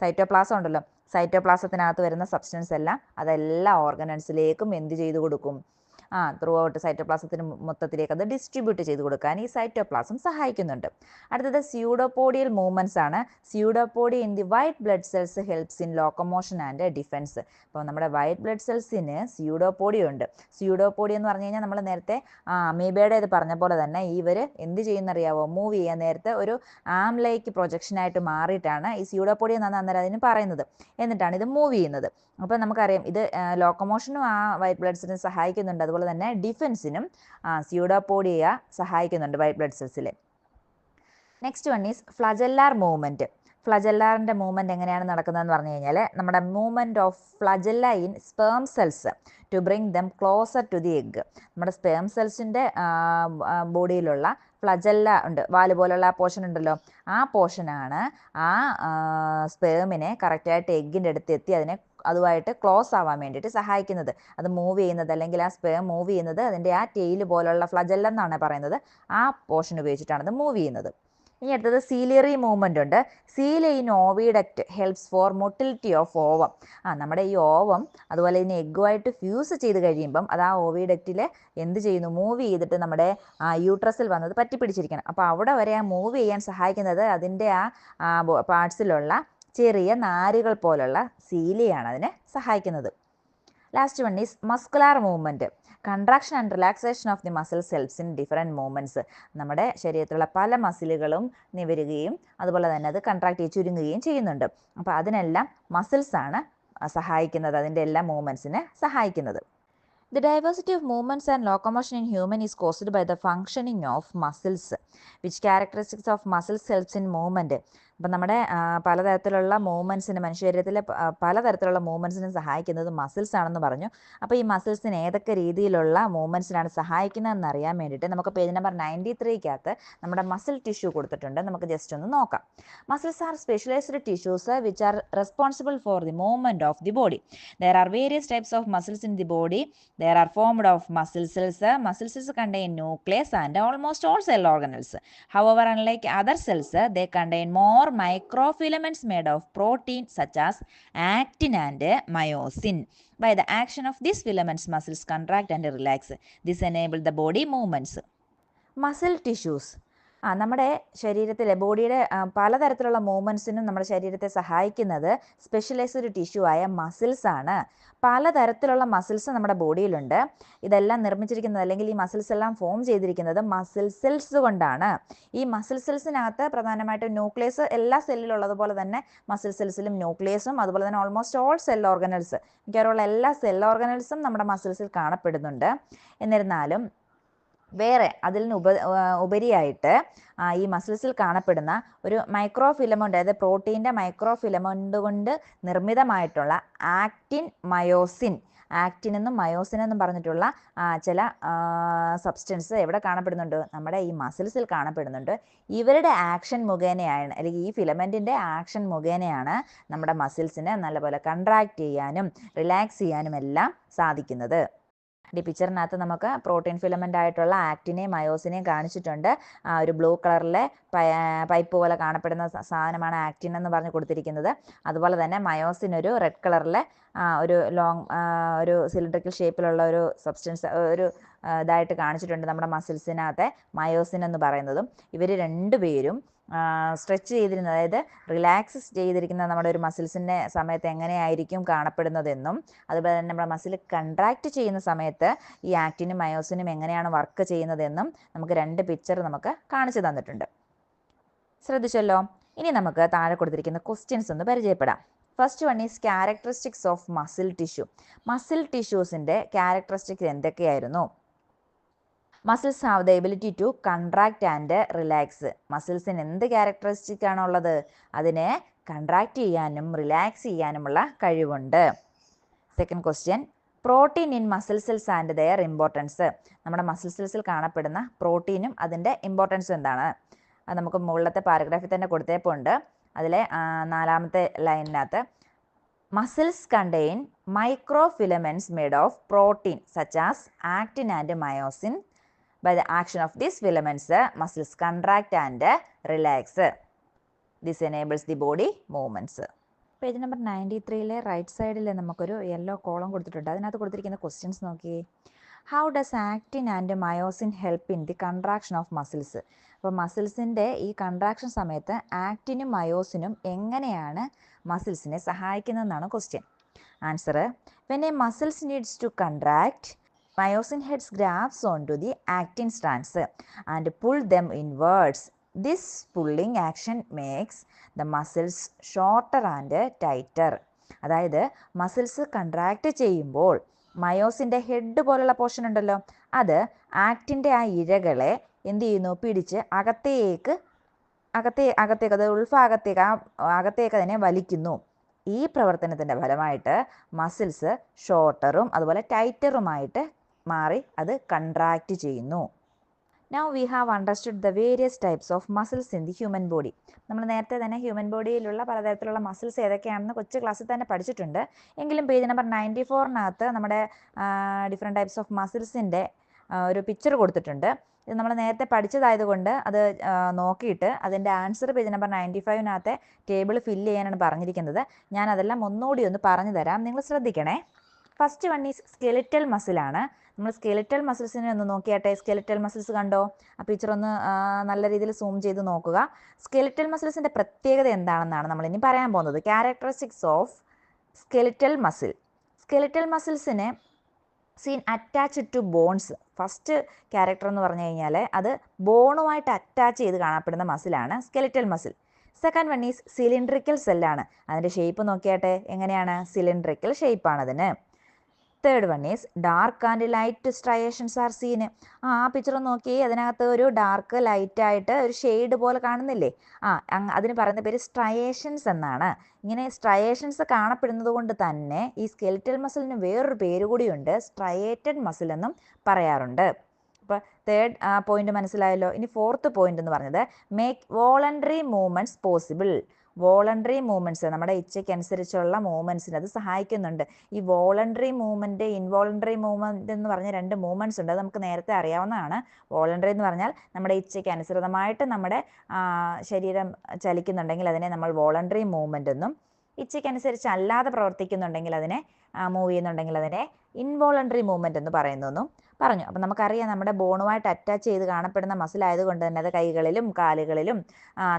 സൈറ്റോപ്ലാസം ഉണ്ടല്ലോ. സൈറ്റോപ്ലാസത്തിനകത്ത് വരുന്ന സബ്സ്റ്റൻസ് എല്ലാം അതെല്ലാ ഓർഗനൻസിലേക്കും എന്ത് ചെയ്തു കൊടുക്കും? ആ ത്രൂ ഔട്ട് സൈറ്റോപ്ലാസത്തിന് മൊത്തത്തിലേക്ക് അത് ഡിസ്ട്രിബ്യൂട്ട് ചെയ്ത് കൊടുക്കാൻ ഈ സൈറ്റോപ്ലാസം സഹായിക്കുന്നുണ്ട്. അടുത്തത് സ്യൂഡോപോഡിയൽ മൂവ്മെന്റ്സ് ആണ്. Pseudopodia in the white blood cells helps in locomotion and defense അപ്പോൾ നമ്മുടെ വൈറ്റ് ബ്ലഡ് സെൽസിന് സ്യൂഡോപോഡി ഉണ്ട്. സ്യൂഡോപോഡി എന്ന് പറഞ്ഞു കഴിഞ്ഞാൽ നമ്മൾ നേരത്തെ അമീബയുടെ ഇത് പറഞ്ഞ പോലെ തന്നെ ഇവർ എന്ത് ചെയ്യുന്നറിയാവോ? മൂവ് ചെയ്യാൻ നേരത്തെ ഒരു ആം ലൈക്ക് പ്രൊജക്ഷനായിട്ട് മാറിയിട്ടാണ് ഈ സ്യൂഡോപോഡി എന്നാണ് അന്നേരം അതിന് പറയുന്നത്. എന്നിട്ടാണ് ഇത് മൂവ് ചെയ്യുന്നത്. അപ്പോൾ നമുക്കറിയാം ഇത് ലോക്കോമോഷനും ആ വൈറ്റ് ബ്ലഡ് സെൽസിന് സഹായിക്കുന്നുണ്ട്. അതുപോലെ തന്നെ ഡിഫൻസിനും സ്യൂഡോപോഡിയ സഹായിക്കുന്നുണ്ട് white blood സെൽസിൽ next one is flagellar movement ഫ്ലജല്ലാറിന്റെ movement എങ്ങനെയാണ് നടക്കുന്നതെന്ന് പറഞ്ഞു കഴിഞ്ഞാൽ നമ്മുടെ movement of flagella in sperm cells to bring them closer to the egg നമ്മുടെ സ്പേം സെൽസിന്റെ ബോഡിയിലുള്ള ഫ്ലജല്ല ഉണ്ട്. വാൽ പോലുള്ള ആ പോർഷൻ ഉണ്ടല്ലോ. ആ പോർഷനാണ് ആ സ്പേമിനെ കറക്റ്റായിട്ട് എഗ്ഗിന്റെ അടുത്ത് എത്തി അതിനെ അതുമായിട്ട് ക്ലോസ് ആവാൻ വേണ്ടിയിട്ട് സഹായിക്കുന്നത്. അത് മൂവ് ചെയ്യുന്നത് അല്ലെങ്കിൽ ആ സ്പേം മൂവ് ചെയ്യുന്നത് അതിന്റെ ആ ടെയിൽ പോലുള്ള ഫ്ലജല്ല എന്നാണ് പറയുന്നത്. ആ പോർഷൻ ഉപയോഗിച്ചിട്ടാണ് അത് മൂവ് ചെയ്യുന്നത്. ഇനി അടുത്തത് സീലിയറി മൂവ്മെന്റ് ഉണ്ട്. Cilia in oviduct helps for motility of ovum ആ നമ്മുടെ ഈ ഓവം അതുപോലെ ഇതിനെ എഗ്ഗുമായിട്ട് ഫ്യൂസ് ചെയ്ത് കഴിയുമ്പം അത് ആ ഓവിഡക്റ്റിൽ എന്ത് ചെയ്യുന്നു? മൂവ് ചെയ്തിട്ട് നമ്മുടെ യൂട്രസിൽ വന്നത് പറ്റിപ്പിടിച്ചിരിക്കണം. അപ്പോൾ അവിടെ വരെ ആ മൂവ് ചെയ്യാൻ സഹായിക്കുന്നത് അതിന്റെ ആ പാർട്സിലുള്ള ചെറിയ നാരുകൾ പോലുള്ള സീലിയാണ് അതിനെ സഹായിക്കുന്നത്. Last one is muscular movement contraction and relaxation of the muscle cells in different movements നമ്മുടെ ശരീരത്തിലുള്ള പല മസിലുകളും നിവരുകയും അതുപോലെ തന്നെ അത് കൺട്രാക്ട് ചെയ്ത് ചുരുങ്ങുകയും ചെയ്യുന്നുണ്ട്. അപ്പോൾ അതിനെല്ലാം മസിൽസാണ് സഹായിക്കുന്നത്. അതിന്റെ എല്ലാ മൂവ്മെന്റ്സിനെ സഹായിക്കുന്നത്. The diversity of movements and locomotion in human is caused by the functioning of muscles. Which characteristics of muscles helps in movement? അപ്പം നമ്മുടെ പലതരത്തിലുള്ള മൂവ്മെന്റ്സിന് മനുഷ്യശരീരത്തിലെ ശരീരത്തിലെ പലതരത്തിലുള്ള മൂവ്മെന്റ്സിന് സഹായിക്കുന്നത് മസിൽസ് ആണെന്ന് പറഞ്ഞു. അപ്പോൾ ഈ മസിൽസിന് ഏതൊക്കെ രീതിയിലുള്ള മൂവ്മെന്റ്സിനാണ് സഹായിക്കുന്നതെന്ന് അറിയാൻ വേണ്ടിയിട്ട് നമുക്ക് പേജ് നമ്പർ നയന്റി ത്രീക്കകത്ത് നമ്മുടെ മസിൽ ടിഷ്യൂ കൊടുത്തിട്ടുണ്ട്. നമുക്ക് ജസ്റ്റ് ഒന്ന് നോക്കാം. Muscles are specialised tissues which are responsible for the movement of the body. There are various types of muscles in the body there are formed of muscle cells. Muscle cells cells contain nucleus and almost all cell organelles. Unlike other cells cells, contain they are microfilaments made of protein such as actin and myosin. By the action of these filaments, muscles contract and relax. This enables the body movements. Muscle tissues ആ നമ്മുടെ ശരീരത്തിലെ ബോഡിയുടെ പലതരത്തിലുള്ള മൂവ്മെന്റ്സിനും നമ്മുടെ ശരീരത്തെ സഹായിക്കുന്നത് specialised tissue ആയ muscles ആണ്. പലതരത്തിലുള്ള മസിൽസ് നമ്മുടെ ബോഡിയിലുണ്ട്. ഇതെല്ലാം നിർമ്മിച്ചിരിക്കുന്നത് അല്ലെങ്കിൽ ഈ മസിൽസ് എല്ലാം ഫോം ചെയ്തിരിക്കുന്നത് മസിൽ സെൽസ് കൊണ്ടാണ്. ഈ മസിൽ സെൽസിനകത്ത് പ്രധാനമായിട്ടും ന്യൂക്ലിയസ് എല്ലാ സെല്ലിലുള്ളതുപോലെ തന്നെ മസിൽ സെൽസിലും ന്യൂക്ലിയസും അതുപോലെ തന്നെ ഓൾമോസ്റ്റ് ഓൾ സെൽ ഓർഗനൽസ് മിക്കവാറുള്ള എല്ലാ സെൽ ഓർഗനൽസും നമ്മുടെ മസിൽസിൽ കാണപ്പെടുന്നുണ്ട്. എന്നിരുന്നാലും വേറെ അതിൽ നിന്ന് ഉപ ഉപരിയായിട്ട് ഈ മസിൽസിൽ കാണപ്പെടുന്ന ഒരു മൈക്രോ ഫിലമെന്റ് അതായത് പ്രോട്ടീന്റെ മൈക്രോ ഫിലമെന്റ് കൊണ്ട് നിർമ്മിതമായിട്ടുള്ള ആക്റ്റിൻ മയോസിൻ ആക്റ്റിൻ എന്നും മയോസിൻ എന്നും പറഞ്ഞിട്ടുള്ള ചില സബ്സ്റ്റൻസ് എവിടെ കാണപ്പെടുന്നുണ്ട്? നമ്മുടെ ഈ മസിൽസിൽ കാണപ്പെടുന്നുണ്ട്. ഇവരുടെ ആക്ഷൻ മുഖേനയാണ് അല്ലെങ്കിൽ ഈ ഫിലമെന്റിന്റെ ആക്ഷൻ മുഖേനയാണ് നമ്മുടെ മസിൽസിനെ നല്ലപോലെ കൺട്രാക്ട് ചെയ്യാനും റിലാക്സ് ചെയ്യാനും എല്ലാം സാധിക്കുന്നത്. ഈ പിക്ചറിനകത്ത് നമുക്ക് പ്രോട്ടീൻ ഫിലമെന്റ് ആയിട്ടുള്ള ആക്റ്റിനെയും മയോസിനെയും കാണിച്ചിട്ടുണ്ട്. ആ ഒരു ബ്ലൂ കളറിലെ പൈപ്പ് പോലെ കാണപ്പെടുന്ന സാധനമാണ് ആക്റ്റിൻ എന്ന് പറഞ്ഞ് കൊടുത്തിരിക്കുന്നത്. അതുപോലെ തന്നെ മയോസിൻ ഒരു റെഡ് കളറിലെ ഒരു ലോങ് ഒരു സിലിണ്ടറിക്കൽ ഷേപ്പിലുള്ള ഒരു സബ്സ്റ്റൻസ് ഒരു ഇതായിട്ട് കാണിച്ചിട്ടുണ്ട് നമ്മുടെ മസിൽസിനകത്തെ മയോസിൻ എന്ന് പറയുന്നതും. ഇവർ രണ്ടുപേരും സ്ട്രെച്ച് ചെയ്തിരുന്ന അതായത് റിലാക്സ് ചെയ്തിരിക്കുന്ന നമ്മുടെ ഒരു മസിൽസിന്റെ സമയത്ത് എങ്ങനെയായിരിക്കും കാണപ്പെടുന്നതെന്നും അതുപോലെ തന്നെ നമ്മുടെ മസിൽ കൺട്രാക്റ്റ് ചെയ്യുന്ന സമയത്ത് ഈ ആക്റ്റിനും മയോസിനും എങ്ങനെയാണ് വർക്ക് ചെയ്യുന്നതെന്നും നമുക്ക് രണ്ട് പിക്ചർ നമുക്ക് കാണിച്ചു തന്നിട്ടുണ്ട്. ശ്രദ്ധിച്ചല്ലോ? ഇനി നമുക്ക് താഴെ കൊടുത്തിരിക്കുന്ന ക്വസ്റ്റ്യൻസ് ഒന്ന് പരിചയപ്പെടാം. First one is characteristics of muscle tissue muscle ടിഷ്യൂസിന്റെ characteristics എന്തൊക്കെയായിരുന്നു? Muscles have the ability to contract and relax മസിൽസിന് എന്ത് ക്യാരക്ടറിസ്റ്റിക് ആണുള്ളത് അതിനെ കൺട്രാക്ട് ചെയ്യാനും റിലാക്സ് ചെയ്യാനുമുള്ള കഴിവുണ്ട്. Second question protein in muscle cells and their importance നമ്മുടെ മസിൽ സെൽസിൽ കാണപ്പെടുന്ന പ്രോട്ടീനും അതിന്റെ ഇമ്പോർട്ടൻസും എന്താണ്? അത് നമുക്ക് മുകളിലത്തെ പാരഗ്രാഫിൽ തന്നെ കൊടുത്തേപ്പുണ്ട് അതിലെ നാലാമത്തെ ലൈനിനകത്ത് muscles contain micro filaments made of protein such as actin and myosin by the action of this filaments muscles contract and relax this enables the body movements page number ninety ത്രീയിലെ right സൈഡിൽ നമുക്കൊരു yellow column കൊടുത്തിട്ടുണ്ട്. അതിനകത്ത് കൊടുത്തിരിക്കുന്ന questions നോക്കി how does actin and myosin help in the contraction of muscles അപ്പോൾ മസിൽസിന്റെ ഈ contraction സമയത്ത് ആക്ടിനും മയോസിനും എങ്ങനെയാണ് മസിൽസിനെ സഹായിക്കുന്നതെന്നാണ് question answer when a muscles needs to contract myosin heads grabs on to the actin strands and pull them inwards this pulling action makes the muscles shorter and tighter അതായത് muscles contract ചെയ്യുമ്പോൾ മയോസിന്റെ head പോലുള്ള portion ഉണ്ടല്ലോ. അത് ആക്റ്റിന്റെ ആ ഇഴകളെ എന്ത് ചെയ്യുന്നു? പിടിച്ച് അകത്തേക്ക് അകത്തേ അകത്തേക്ക് അത് ഉൾഭാഗത്തേക്ക് ആ അകത്തേക്ക് അതിനെ വലിക്കുന്നു. ഈ പ്രവർത്തനത്തിന്റെ ഫലമായിട്ട് മസിൽസ് ഷോർട്ടറും അതുപോലെ ടൈറ്ററുമായിട്ട് മാറി അത് കൺട്രാക്റ്റ് ചെയ്യുന്നു. Now we have understood the various types of muscles in the human body നമ്മൾ നേരത്തെ തന്നെ ഹ്യൂമൻ ബോഡിയിലുള്ള പലതരത്തിലുള്ള മസിൽസ് ഏതൊക്കെയാണെന്ന് കൊച്ചു ക്ലാസ്സിൽ തന്നെ പഠിച്ചിട്ടുണ്ട്. എങ്കിലും പേജ് നമ്പർ നയന്റി ഫോറിനകത്ത് നമ്മുടെ ഡിഫറെന്റ് ടൈപ്സ് ഓഫ് മസിൽസിന്റെ ഒരു പിക്ചർ കൊടുത്തിട്ടുണ്ട്. ഇത് നമ്മൾ നേരത്തെ പഠിച്ചതായതുകൊണ്ട് അത് നോക്കിയിട്ട് അതിന്റെ ആൻസർ പേജ് നമ്പർ നയന്റി ഫൈവിനകത്തെ ടേബിൾ ഫില്ല് ചെയ്യാനാണ് പറഞ്ഞിരിക്കുന്നത്. ഞാൻ അതെല്ലാം ഒന്നുകൂടി ഒന്ന് പറഞ്ഞു തരാം. നിങ്ങൾ ശ്രദ്ധിക്കണേ. ഫസ്റ്റ് വൺ ഈസ് സ്കെലിറ്റൽ മസിലാണ് നമ്മൾ സ്കെലിറ്റൽ മസിൽസിനെ ഒന്ന് നോക്കിയാട്ടെ? സ്കെലിറ്റൽ മസിൽസ് കണ്ടോ? ആ പിക്ചർ ഒന്ന് നല്ല രീതിയിൽ സൂം ചെയ്ത് നോക്കുക. സ്കെലിറ്റൽ മസിൽസിന്റെ പ്രത്യേകത എന്താണെന്നാണ് നമ്മൾ ഇനി പറയാൻ പോകുന്നത്. Characteristics of skeletal muscle skeletal മസിൽസിനെ seen attached to bones first character എന്ന് പറഞ്ഞു കഴിഞ്ഞാൽ അത് ബോണുമായിട്ട് അറ്റാച്ച് ചെയ്ത് കാണപ്പെടുന്ന മസിലാണ് skeletal muscle second one is cylindrical സെല്ലാണ് അതിന്റെ ഷേപ്പ് നോക്കിയാട്ടെ? എങ്ങനെയാണ്? സിലിണ്ട്രിക്കൽ ഷേപ്പാണ് അതിന്. Third one is dark and light striations are seen ആ പിക്ചർ നോക്കി. അതിനകത്ത് ഒരു ഡാർക്ക് ലൈറ്റ് ആയിട്ട് ഒരു ഷെയ്ഡ് പോലെ കാണുന്നില്ലേ? ആ അതിന് പറയുന്ന പേര് സ്ട്രയേഷൻസ് എന്നാണ്. ഇങ്ങനെ സ്ട്രയേഷൻസ് കാണപ്പെടുന്നത് കൊണ്ട് തന്നെ ഈ സ്കെലിറ്റൽ മസിലിന് വേറൊരു പേര് കൂടിയുണ്ട് സ്ട്രയേറ്റഡ് മസിൽ എന്നും പറയാറുണ്ട്. അപ്പോൾ തേർഡ് പോയിന്റ് മനസ്സിലായല്ലോ. ഇനി ഫോർത്ത് പോയിന്റ് എന്ന് പറഞ്ഞത് make voluntary movements possible voluntary movements നമ്മുടെ ഇച്ഛയ്ക്കനുസരിച്ചുള്ള മൂവ്മെന്റ്സിന് അത് സഹായിക്കുന്നുണ്ട്. ഈ വോളണ്ടറി മൂവ്മെന്റ് ഇൻവോളണ്ടറി മൂവ്മെന്റ് എന്ന് പറഞ്ഞ രണ്ട് മൂവ്മെന്റ്സ് ഉണ്ട്. അത് നമുക്ക് നേരത്തെ അറിയാവുന്നതാണ്. വോളണ്ടറി എന്ന് പറഞ്ഞാൽ നമ്മുടെ ഇച്ഛയ്ക്ക് അനുസൃതമായിട്ട് നമ്മുടെ ശരീരം ചലിക്കുന്നുണ്ടെങ്കിൽ അതിനെ നമ്മൾ വോളണ്ടറി മൂവ്മെന്റ് എന്നും ഇച്ഛയ്ക്കനുസരിച്ച് അല്ലാതെ പ്രവർത്തിക്കുന്നുണ്ടെങ്കിൽ അതിനെ മൂവ് ചെയ്യുന്നുണ്ടെങ്കിൽ അതിനെ ഇൻവോളണ്ടറി മൂവ്മെന്റ് എന്ന് പറയുന്നു പറഞ്ഞു. അപ്പം നമുക്കറിയാം നമ്മുടെ ബോണുമായിട്ട് അറ്റാച്ച് ചെയ്ത് കാണപ്പെടുന്ന മസിൽ ആയതുകൊണ്ട് തന്നെ അത് കൈകളിലും കാലുകളിലും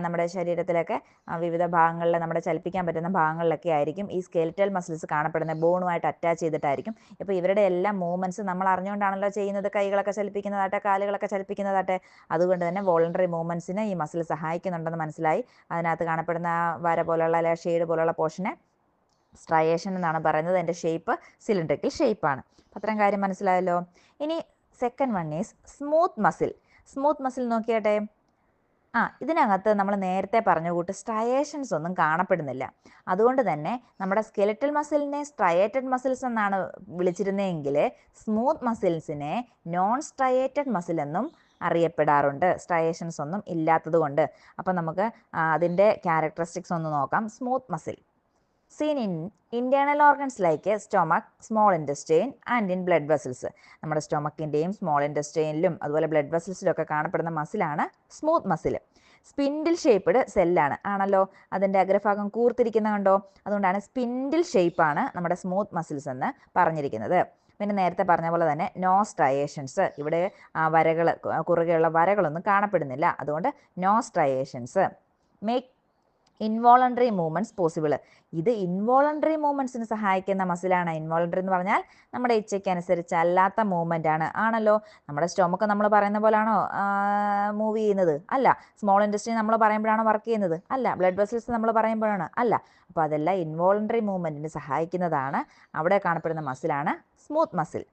നമ്മുടെ ശരീരത്തിലൊക്കെ വിവിധ ഭാഗങ്ങളിൽ നമ്മുടെ ചലിപ്പിക്കാൻ പറ്റുന്ന ഭാഗങ്ങളിലൊക്കെ ആയിരിക്കും ഈ സ്കെലിറ്റൽ മസിൽസ് കാണപ്പെടുന്നത്. ബോണുമായിട്ട് അറ്റാച്ച് ചെയ്തിട്ടായിരിക്കും. ഇപ്പോൾ ഇവരുടെ എല്ലാ മൂവ്മെന്റ്സ് നമ്മൾ അറിഞ്ഞുകൊണ്ടാണല്ലോ ചെയ്യുന്നത്. കൈകളൊക്കെ ചലിപ്പിക്കുന്നതാട്ടെ കാലുകളൊക്കെ ചലിപ്പിക്കുന്നതാട്ടെ അതുകൊണ്ട് തന്നെ വോളണ്ടറി മൂവ്മെന്റ്സിന് ഈ മസിൽ സഹായിക്കുന്നുണ്ടെന്ന് മനസ്സിലായി. അതിനകത്ത് കാണപ്പെടുന്ന വര പോലുള്ള അല്ലെങ്കിൽ ഷെയ്ഡ് പോലുള്ള പോർഷനെ സ്ട്രയേഷൻ എന്നാണ് പറയുന്നത്. അതിന്റെ ഷേപ്പ് സിലിണ്ടറിക്കൽ ഷേപ്പാണ് അത്രയും കാര്യം മനസ്സിലായല്ലോ? ഇനി second one is smooth muscle smooth muscle നോക്കിയാട്ടെ. ആ ഇതിനകത്ത് നമ്മൾ നേരത്തെ പറഞ്ഞ കൂട്ട് സ്ട്രയേഷൻസ് ഒന്നും കാണപ്പെടുന്നില്ല. അതുകൊണ്ട് തന്നെ നമ്മുടെ സ്കെലറ്റൽ മസിലിനെ സ്ട്രയേറ്റഡ് മസിൽസ് എന്നാണ് വിളിച്ചിരുന്നതെങ്കിൽ സ്മൂത്ത് മസിൽസിനെ നോൺ സ്ട്രയേറ്റഡ് മസിൽ എന്നും അറിയപ്പെടാറുണ്ട്. സ്ട്രയേഷൻസ് ഒന്നും ഇല്ലാത്തത് കൊണ്ട് അപ്പം നമുക്ക് അതിന്റെ ക്യാരക്ടറിസ്റ്റിക്സ് ഒന്ന് നോക്കാം. Smooth muscle seen in internal organs like stomach small intestine and in blood vessels നമ്മുടെ സ്റ്റൊമക്കിന്റെയും സ്മോൾ ഇൻഡസ്ട്രെയിനിലും അതുപോലെ ബ്ലഡ് വെസൽസിലൊക്കെ കാണപ്പെടുന്ന മസിലാണ് സ്മൂത്ത് മസിൽ സ്പിൻഡിൽ ഷേപ്പ്ഡ് സെല്ലാണ് ആണല്ലോ? അതിന്റെ അഗ്രഭാഗം കൂർത്തിരിക്കുന്ന കണ്ടോ? അതുകൊണ്ടാണ് സ്പിൻഡിൽ ഷേപ്പാണ് നമ്മുടെ സ്മൂത്ത് മസിൽസ് എന്ന് പറഞ്ഞിരിക്കുന്നത്. പിന്നെ നേരത്തെ പറഞ്ഞ പോലെ തന്നെ നോ സ്ട്രയേഷൻസ് ഇവിടെ വരകൾ കുറുകെയുള്ള വരകളൊന്നും കാണപ്പെടുന്നില്ല. അതുകൊണ്ട് no striations make involuntary movements possible ഇത് ഇൻവോളണ്ടറി മൂവ്മെന്റ്സിന് സഹായിക്കുന്ന മസിലാണ് ഇൻവോളണ്ടറി എന്ന് പറഞ്ഞാൽ നമ്മുടെ ഇച്ഛയ്ക്ക് അനുസരിച്ച് അല്ലാത്ത മൂവ്മെന്റ് ആണ്. ആണല്ലോ? നമ്മുടെ സ്റ്റൊമക്ക് നമ്മൾ പറയുന്ന പോലാണോ? മൂവ് ചെയ്യുന്നത്? അല്ല. സ്മോൾ ഇൻഡസ്ട്രി നമ്മൾ പറയുമ്പോഴാണോ വർക്ക് ചെയ്യുന്നത്? അല്ല. ബ്ലഡ് വെസൽസ് നമ്മൾ പറയുമ്പോഴാണ്? അല്ല. അപ്പോൾ അതെല്ലാം ഇൻവോളണ്ടറി മൂവ്മെന്റിന് സഹായിക്കുന്നതാണ്. അവിടെ കാണപ്പെടുന്ന മസിലാണ് smooth muscle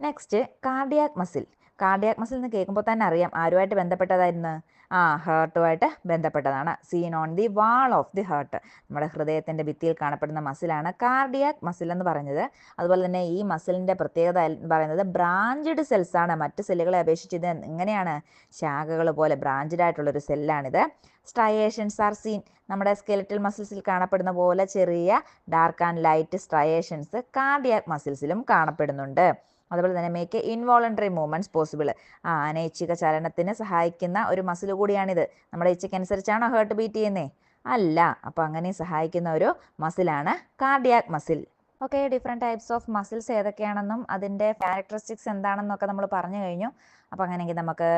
next cardiac muscle cardiac muscle എന്ന് കേൾക്കുമ്പോൾ തന്നെ അറിയാം. ആരുമായിട്ട് ബന്ധപ്പെട്ടതായിരുന്നു? ആ ഹേർട്ടുമായിട്ട് ബന്ധപ്പെട്ടതാണ്. Seen on the wall of the heart നമ്മുടെ ഹൃദയത്തിന്റെ ഭിത്തിയിൽ കാണപ്പെടുന്ന മസിലാണ് കാർഡിയാക് മസിൽ എന്ന് പറയുന്നത്. അതുപോലെ തന്നെ ഈ മസിലിന്റെ പ്രത്യേകത എന്ന് പറയുന്നത് ബ്രാഞ്ചഡ് സെൽസ് ആണ് മറ്റ് സെല്ലുകളെ അപേക്ഷിച്ച് ഇത് എങ്ങനെയാണ്? ശാഖകൾ പോലെ ബ്രാഞ്ചഡ് ആയിട്ടുള്ളൊരു സെല്ലാണിത് സ്ട്രയേഷൻസ് ആർ സീൻ നമ്മുടെ സ്കെലറ്റൽ മസിൽസിൽ കാണപ്പെടുന്ന പോലെ ചെറിയ dark and light striations cardiac മസിൽസിലും കാണപ്പെടുന്നുണ്ട്. അതുപോലെ തന്നെ മേക്ക് ഇൻവോളണ്ടറി മൂവ്മെന്റ്സ് പോസിബിൾ ആ അനൈച്ഛിക ചലനത്തിന് സഹായിക്കുന്ന ഒരു മസിൽ കൂടിയാണിത്. നമ്മുടെ ഇച്ഛയ്ക്ക് അനുസരിച്ചാണോ ഹേർട്ട് ബീറ്റ് ചെയ്യുന്നേ? അല്ല. അപ്പോൾ അങ്ങനെ സഹായിക്കുന്ന ഒരു മസിലാണ് cardiac muscle okay different types of muscles ഏതൊക്കെയാണെന്നും അതിന്റെ ക്യാരക്ടറിസ്റ്റിക്സ് എന്താണെന്നൊക്കെ നമ്മൾ പറഞ്ഞു കഴിഞ്ഞു. അപ്പോൾ അങ്ങനെയെങ്കിൽ നമുക്ക്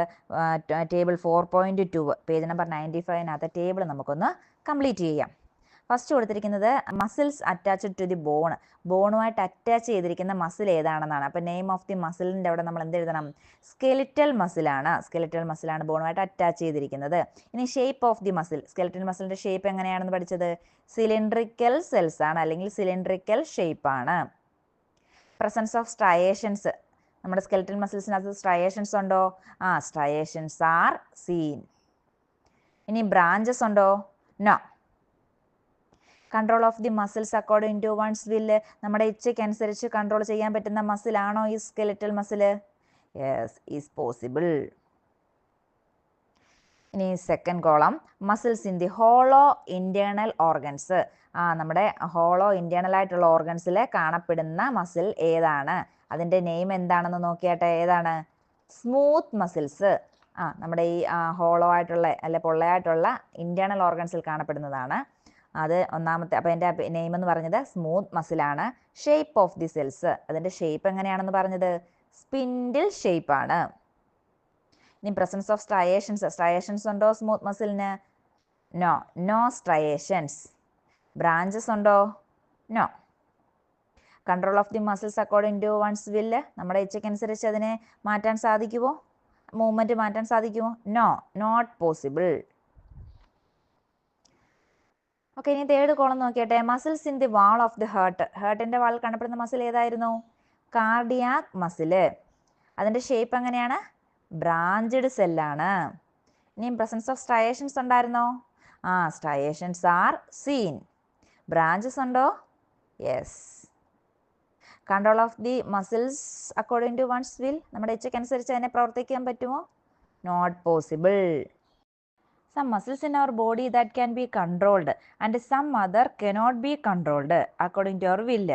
table four point two page number ninety ഫൈവിനകത്ത് table നമുക്കൊന്ന് കംപ്ലീറ്റ് ചെയ്യാം. ഫസ്റ്റ് കൊടുത്തിരിക്കുന്നത് muscles attached to the bone ബോണുമായിട്ട് attach ചെയ്തിരിക്കുന്ന മസിൽ ഏതാണെന്നാണ്. അപ്പോൾ നെയിം ഓഫ് ദി മസിലിന്റെ അവിടെ നമ്മൾ എന്ത് എഴുതണം? സ്കെലിറ്റൽ മസിലാണ് സ്കെലിറ്റൽ മസിലാണ് ബോണുമായിട്ട് അറ്റാച്ച് ചെയ്തിരിക്കുന്നത്. ഇനി shape of the muscle skeletal മസിലിന്റെ shape എങ്ങനെയാണെന്ന് പഠിച്ചത്? സിലിണ്ട്രിക്കൽ സെൽസ് ആണ്. അല്ലെങ്കിൽ സിലിണ്ട്രിക്കൽ ഷേപ്പ് ആണ്. പ്രസൻസ് ഓഫ് സ്ട്രയേഷൻസ് നമ്മുടെ സ്കെലിറ്റൽ മസിൽസിനകത്ത് സ്ട്രയേഷൻസ് ഉണ്ടോ? ആ സ്ട്രയേഷൻസ് ആർ സീൻ ഇനി ബ്രാഞ്ചസ് ഉണ്ടോ? No control of the muscles according to one's will നമ്മുടെ ഇച്ഛയ്ക്ക് അനുസരിച്ച് കൺട്രോൾ ചെയ്യാൻ പറ്റുന്ന മസിലാണോ ഈ skeletal muscle yes is possible ഇനി second column muscles in the hollow internal organs ആ നമ്മുടെ ഹോളോ ഇന്റേർണൽ ആയിട്ടുള്ള ഓർഗൻസിൽ കാണപ്പെടുന്ന മസിൽ ഏതാണ്? അതിന്റെ നെയിം എന്താണെന്ന് നോക്കിയാട്ടെ ഏതാണ്? സ്മൂത്ത് മസിൽസ് ആ നമ്മുടെ ഈ ഹോളോ ആയിട്ടുള്ള അല്ലെ പൊള്ളയായിട്ടുള്ള ഇന്റേർണൽ ഓർഗൻസിൽ കാണപ്പെടുന്നതാണ്. അത് ഒന്നാമത്തെ അപ്പോൾ എന്റെ നെയിം എന്ന് പറഞ്ഞത് സ്മൂത്ത് മസിലാണ് ഷേപ്പ് ഓഫ് ദി സെൽസ് അതിന്റെ ഷേപ്പ് എങ്ങനെയാണെന്ന് പറഞ്ഞത്? സ്പിൻഡിൽ ഷേപ്പാണ് ഇനി പ്രസൻസ് ഓഫ് സ്ട്രയേഷൻസ് സ്ട്രയേഷൻസ് ഉണ്ടോ സ്മൂത്ത് മസിലിന് നോ? നോ സ്ട്രയേഷൻസ് ബ്രാഞ്ചസ് ഉണ്ടോ? No control of the muscles according to one's will നമ്മുടെ ഇച്ഛയ്ക്കനുസരിച്ച് അതിനെ മാറ്റാൻ സാധിക്കുമോ മൂവ്മെന്റ് മാറ്റാൻ സാധിക്കുമോ നോ നോട്ട് പോസിബിൾ ഓക്കെ ഇനി third column നോക്കിയട്ടെ. Muscles in the wall of the heart ഹേർട്ടിന്റെ wall കാണപ്പെടുന്ന മസിൽ ഏതായിരുന്നു? കാർഡിയാക് മസിൽ അതിന്റെ ഷേപ്പ് എങ്ങനെയാണ്? ബ്രാഞ്ചഡ് സെല്ലാണ് ഇനിയും പ്രസൻസ് ഓഫ് സ്ട്രയേഷൻസ് ഉണ്ടായിരുന്നോ? ആ സ്ട്രയേഷൻസ് ആർ സീൻ ബ്രാഞ്ചസ് ഉണ്ടോ? Yes control of the muscles according to one's will നമ്മുടെ ഇച്ഛയ്ക്ക് അനുസരിച്ച് അതിനെ പ്രവർത്തിക്കാൻ പറ്റുമോ? Not possible some muscles in our body that can be controlled and some other cannot be controlled according to our will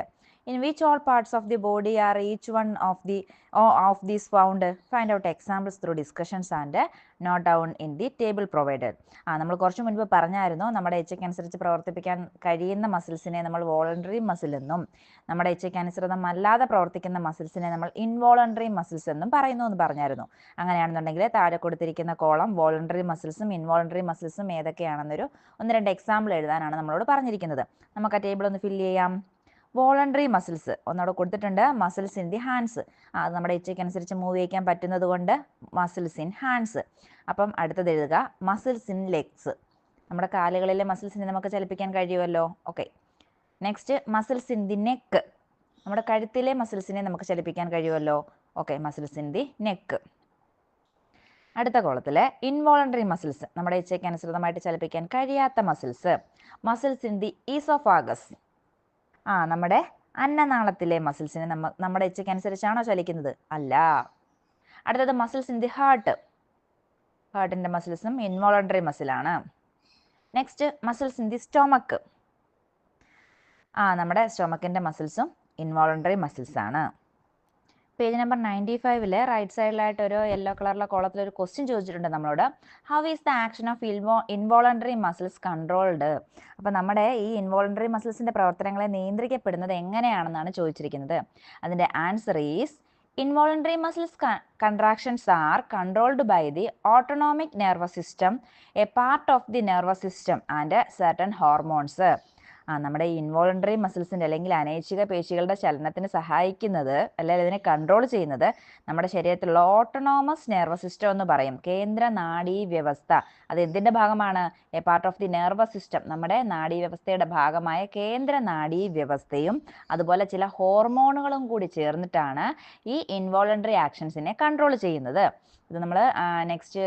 in which all parts of the body are each one of the or of these found. Find out examples through discussions and note down in the table provided. ആ നമ്മൾ കുറച്ച് മുൻപ് പറഞ്ഞായിരുന്നു നമ്മുടെ ഇച്ഛയ്ക്ക് അനുസരിച്ച് പ്രവർത്തിപ്പിക്കാൻ കഴിയുന്ന മസിൽസിനെ നമ്മൾ വോളണ്ടറി മസിൽ എന്നും നമ്മുടെ ഇച്ഛയ്ക്ക് അനുസൃതമല്ലാതെ പ്രവർത്തിക്കുന്ന മസിൽസിനെ നമ്മൾ ഇൻവോളണ്ടറി മസിൽസ് എന്നും പറയുന്നു എന്ന് പറഞ്ഞായിരുന്നു. അങ്ങനെയാണെന്നുണ്ടെങ്കിൽ താഴെ കൊടുത്തിരിക്കുന്ന കോളം വോളണ്ടറി മസിൽസും ഇൻവോളണ്ടറി മസിൽസും ഏതൊക്കെയാണെന്നൊരു ഒന്ന് രണ്ട് എക്സാമ്പിൾ എഴുതാനാണ് നമ്മളോട് പറഞ്ഞിരിക്കുന്നത്. നമുക്ക് ആ ടേബിൾ ഒന്ന് ഫില്ല് ചെയ്യാം. Voluntary muscles. ഒന്നവിടെ കൊടുത്തിട്ടുണ്ട്. Muscles in the hands. അത് നമ്മുടെ ഇച്ഛയ്ക്ക് അനുസരിച്ച് മൂവ് ചെയ്യിക്കാൻ പറ്റുന്നത് കൊണ്ട് മസിൽസ് ഇൻ ഹാൻഡ്സ്. അപ്പം അടുത്തത് എഴുതുക. Muscles in legs. നമ്മുടെ കാലുകളിലെ മസിൽസിനെ നമുക്ക് ചലിപ്പിക്കാൻ കഴിയുമല്ലോ? Okay. Next muscles in the neck. നമ്മുടെ കഴുത്തിലെ മസിൽസിനെ നമുക്ക് ചലിപ്പിക്കാൻ കഴിയുമല്ലോ? Okay muscles in the neck. അടുത്ത കോളത്തിൽ ഇൻവോളണ്ടറി മസിൽസ്. നമ്മുടെ ഇച്ഛയ്ക്ക് അനുസൃതമായിട്ട് ചലിപ്പിക്കാൻ കഴിയാത്ത muscles. Muscles in the oesophagus. ആ നമ്മുടെ അന്നനാളത്തിലെ മസിൽസിനെ നമ്മ നമ്മുടെ ഇച്ഛയ്ക്ക് അനുസരിച്ചാണോ ചലിക്കുന്നത്? അല്ല. അടുത്തത് മസിൽസ് ഇൻ ദി ഹാർട്ട് ഹാർട്ടിന്റെ മസിൽസും involuntary മസിലാണ് next muscles in the stomach ആ നമ്മുടെ സ്റ്റൊമക്കിന്റെ മസിൽസും ഇൻവോളണ്ടറി മസിൽസ് ആണ്. പേജ് നമ്പർ നയന്റി ഫൈവിൽ റൈറ്റ് സൈഡിലായിട്ട് ഒരു യെല്ലോ കളറിലെ കോളത്തിൽ ഒരു ക്വസ്റ്റ്യൻ ചോദിച്ചിട്ടുണ്ട് നമ്മളോട്. How is the action of invo involuntary muscles controlled അപ്പോൾ നമ്മുടെ ഈ ഇൻവോളണ്ടറി മസിൽസിന്റെ പ്രവർത്തനങ്ങളെ നിയന്ത്രിക്കപ്പെടുന്നത് എങ്ങനെയാണെന്നാണ് ചോദിച്ചിരിക്കുന്നത്. അതിന്റെ answer is involuntary muscles contractions are controlled by the autonomic nervous system a part of the nervous system and certain hormones നമ്മുടെ ഈ involuntary മസിൽസിന്റെ അല്ലെങ്കിൽ അനൈച്ഛിക പേശികളുടെ ചലനത്തിന് സഹായിക്കുന്നത് അല്ലെങ്കിൽ അതിനെ കൺട്രോൾ ചെയ്യുന്നത് നമ്മുടെ ശരീരത്തിലുള്ള ഓട്ടോണോമസ് നെർവസ് സിസ്റ്റം എന്ന് പറയും. കേന്ദ്ര നാഡീ വ്യവസ്ഥ. അത് എന്തിന്റെ ഭാഗമാണ്? A part of the nervous system നമ്മുടെ നാഡീ വ്യവസ്ഥയുടെ ഭാഗമായ കേന്ദ്ര നാഡീ വ്യവസ്ഥയും അതുപോലെ ചില ഹോർമോണുകളും കൂടി ചേർന്നിട്ടാണ് ഈ ഇൻവോളണ്ടറി ആക്ഷൻസിനെ കൺട്രോൾ ചെയ്യുന്നത്. ഇത് നമ്മൾ നെക്സ്റ്റ്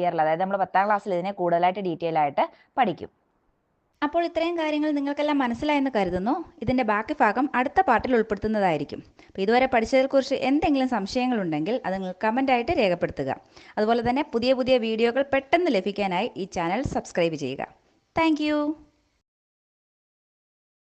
ഇയറിൽ അതായത് നമ്മൾ പത്താം ക്ലാസ്സിൽ ഇതിനെ കൂടുതലായിട്ട് ഡീറ്റെയിൽ ആയിട്ട് പഠിക്കും. അപ്പോൾ ഇത്രയും കാര്യങ്ങൾ നിങ്ങൾക്കെല്ലാം മനസ്സിലായെന്ന് കരുതുന്നു. ഇതിന്റെ ബാക്കി ഭാഗം അടുത്ത പാർട്ടിൽ ഉൾപ്പെടുത്തുന്നതായിരിക്കും. അപ്പോൾ ഇതുവരെ പഠിച്ചതിനെക്കുറിച്ച് എന്തെങ്കിലും സംശയങ്ങളുണ്ടെങ്കിൽ അത് നിങ്ങൾ കമന്റായിട്ട് രേഖപ്പെടുത്തുക. അതുപോലെ തന്നെ പുതിയ പുതിയ വീഡിയോകൾ പെട്ടെന്ന് ലഭിക്കാനായി ഈ ചാനൽ സബ്സ്ക്രൈബ് ചെയ്യുക. താങ്ക്